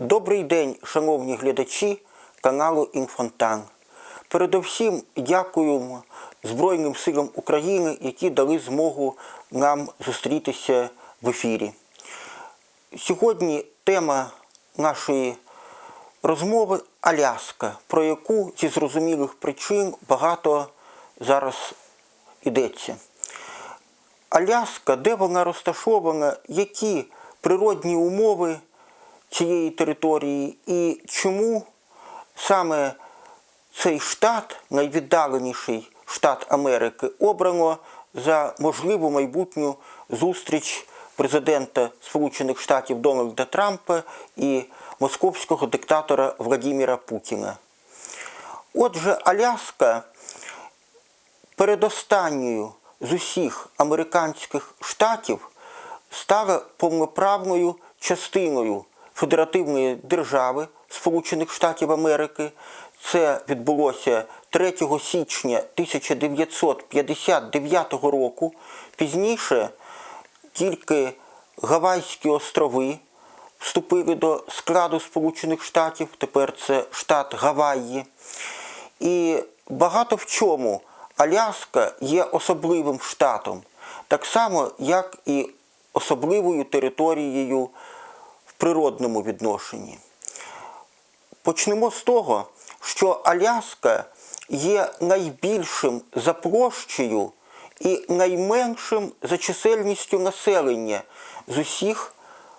Добрий день, шановні глядачі каналу Інфонтан. Передовсім дякуємо Збройним силам України, які дали змогу нам зустрітися в ефірі. Сьогодні тема нашої розмови Аляска, про яку зі зрозумілих причин багато зараз йдеться. Аляска, де вона розташована, які природні умови цієї території і чому саме цей штат, найвіддаленіший штат Америки, обрано за можливу майбутню зустріч президента Сполучених Штатів Дональда Трампа і московського диктатора Владимира Путіна. Отже, Аляска передостанньою з усіх американських штатів стала повноправною частиною Федеративної держави Сполучених Штатів Америки. Це відбулося 3 січня 1959 року. Пізніше тільки Гавайські острови вступили до складу Сполучених Штатів, тепер це штат Гавайї. І багато в чому Аляска є особливим штатом, так само, як і особливою територією природному відношенні. Почнемо з того, що Аляска є найбільшим за площею і найменшим за чисельністю населення з усіх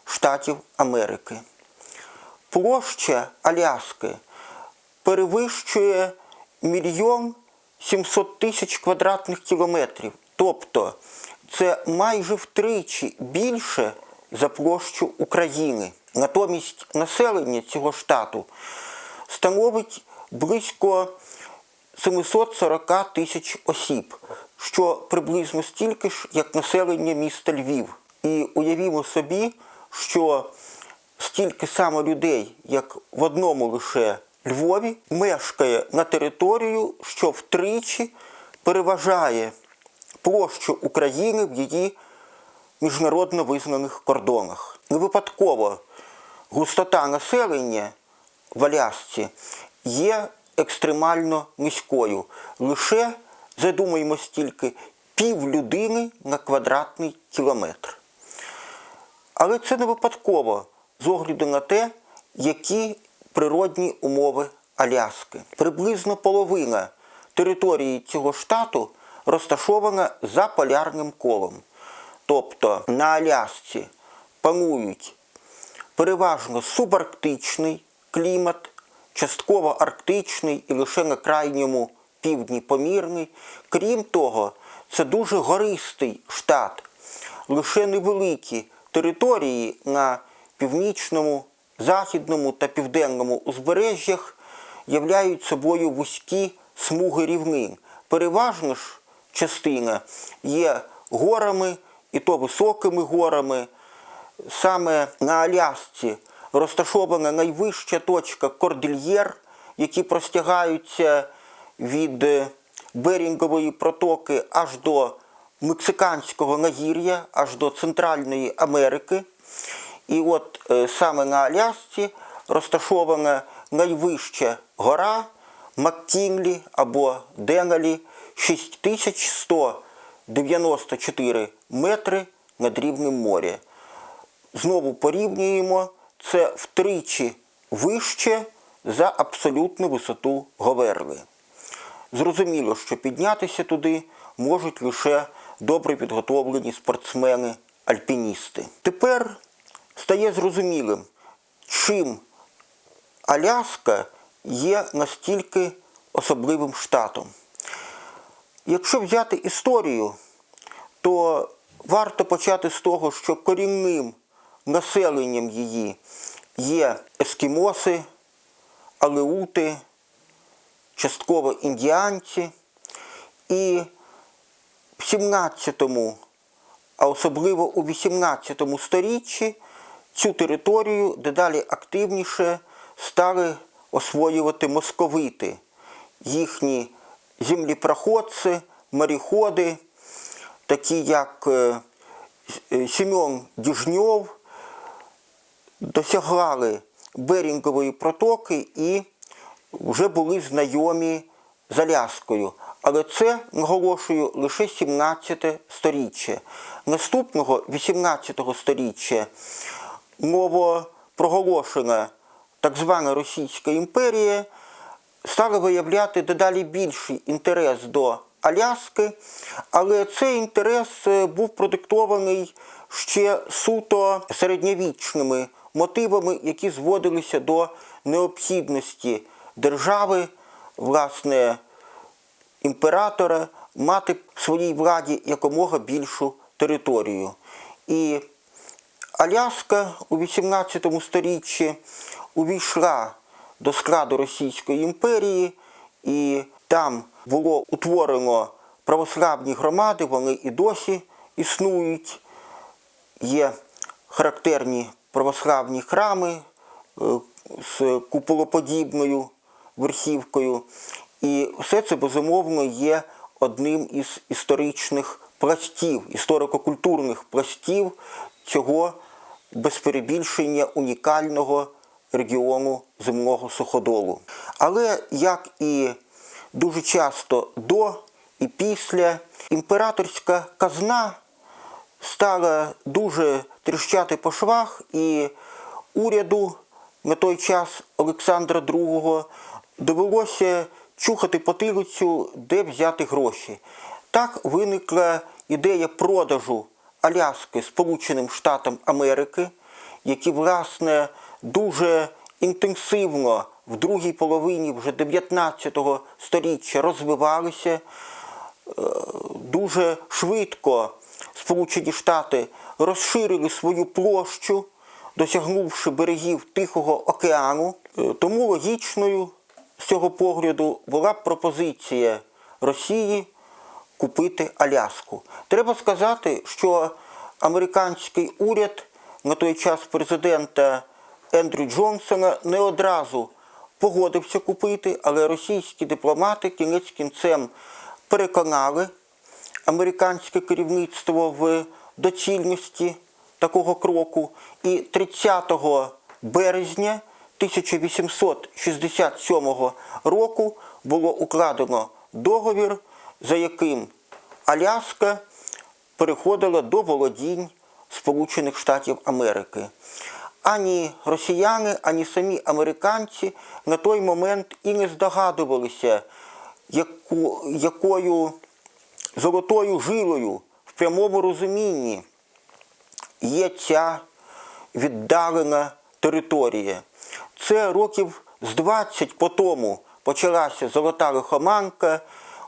штатів Америки. Площа Аляски перевищує мільйон 700 тисяч квадратних кілометрів. Тобто це майже втричі більше за площу України. Натомість населення цього штату становить близько 740 тисяч осіб, що приблизно стільки ж, як населення міста Львів. І уявімо собі, що стільки саме людей, як в одному лише Львові, мешкає на територію, що втричі переважає площу України в її міжнародно визнаних кордонах. Не випадково густота населення в Алясці є екстремально низькою. Лише, задумаємось тільки, пів людини на квадратний кілометр. Але це не випадково з огляду на те, які природні умови Аляски. Приблизно половина території цього штату розташована за полярним колом. Тобто на Алясці панують переважно субарктичний клімат, частково арктичний і лише на крайньому півдні помірний. Крім того, це дуже гористий штат. Лише невеликі території на північному, західному та південному узбережжях являють собою вузькі смуги рівнин. Переважно ж частина є горами, і то високими горами. Саме на Алясці розташована найвища точка Кордильєр, які простягаються від Берінгової протоки аж до Мексиканського нагір'я, аж до Центральної Америки. І от е, саме на Алясці розташована найвища гора Маккінлі або Деналі 6194 метри над рівнем моря. Знову порівнюємо це втричі вище за абсолютну висоту Говерли. Зрозуміло, що піднятися туди можуть лише добре підготовлені спортсмени-альпіністи. Тепер стає зрозумілим, чим Аляска є настільки особливим штатом. Якщо взяти історію, то варто почати з того, що корінним населенням її є ескімоси, алеути, частково індіанці. І в 17, а особливо у 18 сторіччі цю територію дедалі активніше стали освоювати московити, їхні землепроходці, моріходи, такі як е, е, Семен Діжньов, досягали Берінгової протоки і вже були знайомі з Аляскою. Але це, наголошую, лише 17 сторіччя. Наступного 18 сторіччя новопроголошена так звана Російська імперія стала виявляти дедалі більший інтерес до Аляски, але цей інтерес е, був продиктований ще суто середньовічними мотивами, які зводилися до необхідності держави, власне, імператора мати в своїй владі якомога більшу територію. І Аляска у 18 сторіччі увійшла до складу Російської імперії, і там було утворено православні громади, вони і досі існують. Є характерні православні храми е, з куполоподібною верхівкою. І все це безумовно є одним із історичних пластів, історико-культурних пластів цього без перебільшення унікального регіону земного суходолу. Але як і дуже часто до і після імператорська казна стала дуже тріщати по швах, і уряду на той час Олександра II довелося чухати потилицю, де взяти гроші. Так виникла ідея продажу Аляски Сполученим Штатам Америки, які, власне, дуже інтенсивно в другій половині вже 19 століття розвивалися е, дуже швидко Сполучені Штати розширили свою площу, досягнувши берегів Тихого океану. Е, Тому логічною з цього погляду була б пропозиція Росії купити Аляску. Треба сказати, що американський уряд на той час президента Ендрю Джонсона не одразу погодився купити, але російські дипломати кінець кінцем переконали американське керівництво в доцільності такого кроку. І 30 березня 1867 року було укладено договір, за яким Аляска переходила до володінь Сполучених Штатів Америки. Ані росіяни, ані самі американці на той момент і не здогадувалися, яку, якою золотою жилою в прямому розумінні є ця віддалена територія. Це років з 20 по тому почалася золота лихоманка,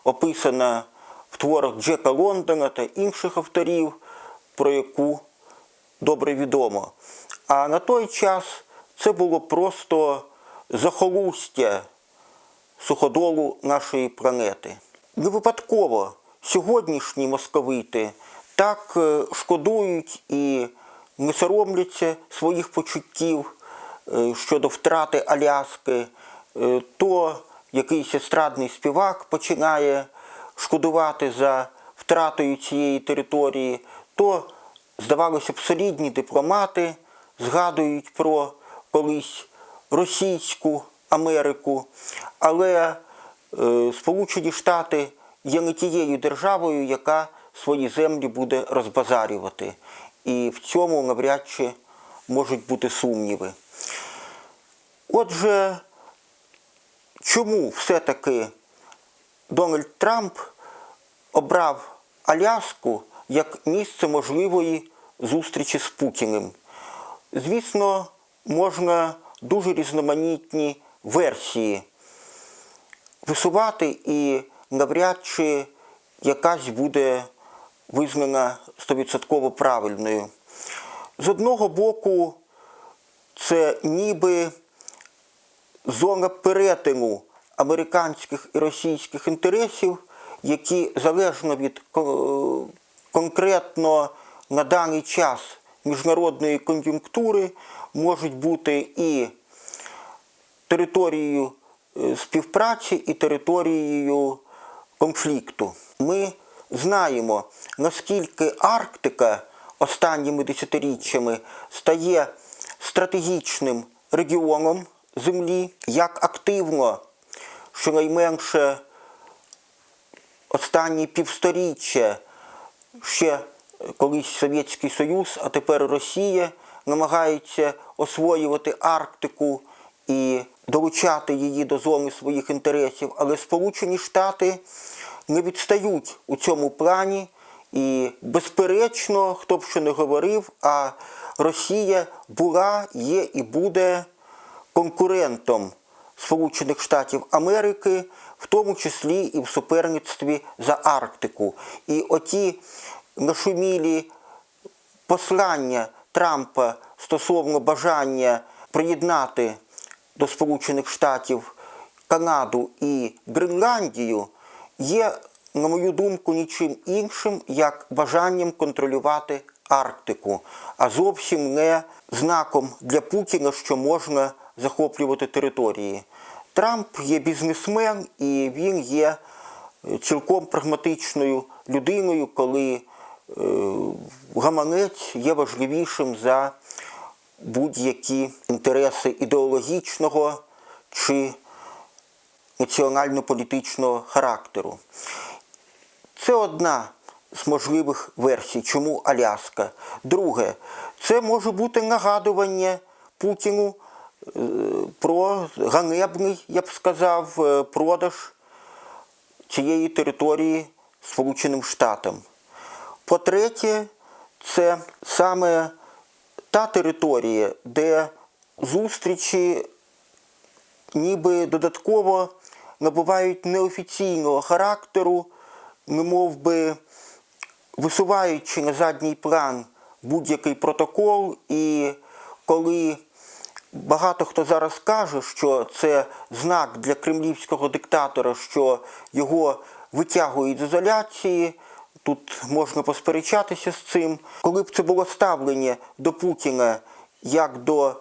описана в творах Джека Лондона та інших авторів, про яку добре відомо. А на той час це було просто захолустя суходолу нашої планети. Не випадково сьогоднішні московити так е, шкодують і не соромляться своїх почуттів е, щодо втрати Аляски, Е, то якийсь естрадний співак починає шкодувати за втратою цієї території, то, здавалося б, солідні дипломати згадують про колись російську Америку, але е, Сполучені Штати є не тією державою, яка свої землі буде розбазарювати. І в цьому навряд чи можуть бути сумніви. Отже, чому все-таки Дональд Трамп обрав Аляску як місце можливої зустрічі з Путіним? Звісно, можна дуже різноманітні версії висувати і навряд чи якась буде визнана стовідсотково правильною. З одного боку, це ніби зона перетину американських і російських інтересів, які залежно від конкретно на даний час міжнародної кон'юнктури можуть бути і територією е, співпраці, і територією конфлікту. Ми знаємо, наскільки Арктика останніми десятиріччями стає стратегічним регіоном Землі, як активно, щонайменше останні півсторіччя ще колись Совєтський Союз, а тепер Росія намагається освоювати Арктику і долучати її до зони своїх інтересів, але Сполучені Штати не відстають у цьому плані. І, безперечно, хто б що не говорив, а Росія була, є і буде конкурентом Сполучених Штатів Америки, в тому числі і в суперництві за Арктику. І оті нашумілі послання Трампа стосовно бажання приєднати до Сполучених Штатів Канаду і Гренландію є, на мою думку, нічим іншим, як бажанням контролювати Арктику, а зовсім не знаком для Путіна, що можна захоплювати території. Трамп є бізнесмен і він є е, цілком прагматичною людиною, коли гаманець є важливішим за будь-які інтереси ідеологічного чи національно-політичного характеру. Це одна з можливих версій, чому Аляска. Друге, це може бути нагадування Путіну е, про ганебний, я б сказав, е, продаж цієї території Сполученим Штатам. По-третє, це саме та територія, де зустрічі ніби додатково набувають неофіційного характеру, немов би висуваючи на задній план будь-який протокол, і коли багато хто зараз каже, що це знак для кремлівського диктатора, що його витягують з ізоляції. Тут можна посперечатися з цим. Коли б це було ставлення до Путіна як до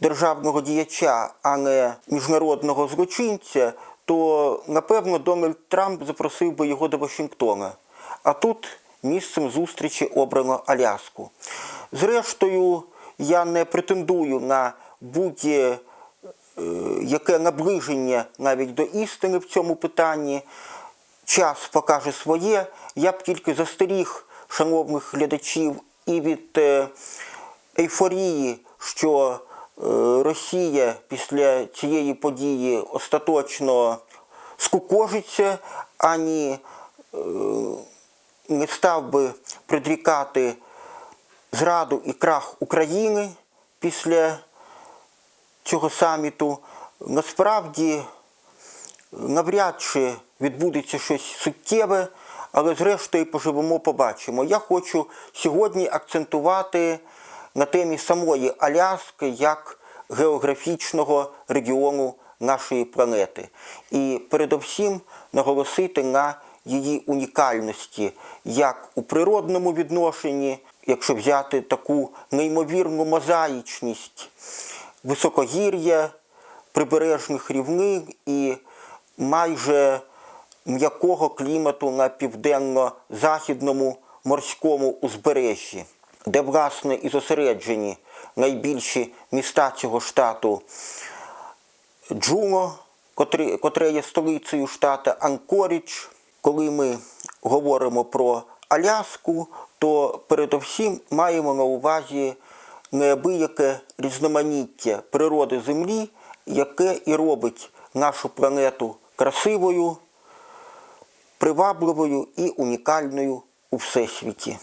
державного діяча, а не міжнародного злочинця, то напевно Дональд Трамп запросив би його до Вашингтона. А тут місцем зустрічі обрано Аляску. Зрештою, я не претендую на будь-яке яке наближення навіть до істини в цьому питанні. Час покаже своє. Я б тільки застеріг шановних глядачів і від е, ейфорії, що е, Росія після цієї події остаточно скукожиться, ані е, не став би предрікати зраду і крах України після цього саміту. Насправді навряд чи відбудеться щось суттєве, але зрештою поживемо, побачимо. Я хочу сьогодні акцентувати на темі самої Аляски як географічного регіону нашої планети. І передовсім наголосити на її унікальності як у природному відношенні, якщо взяти таку неймовірну мозаїчність високогір'я, прибережних рівнин і майже м'якого клімату на південно-західному морському узбережжі, де, власне, і зосереджені найбільші міста цього штату Джуно, котре, є столицею штату Анкоріч. Коли ми говоримо про Аляску, то передовсім маємо на увазі неабияке різноманіття природи Землі, яке і робить нашу планету красивою, привабливою і унікальною у всесвіті.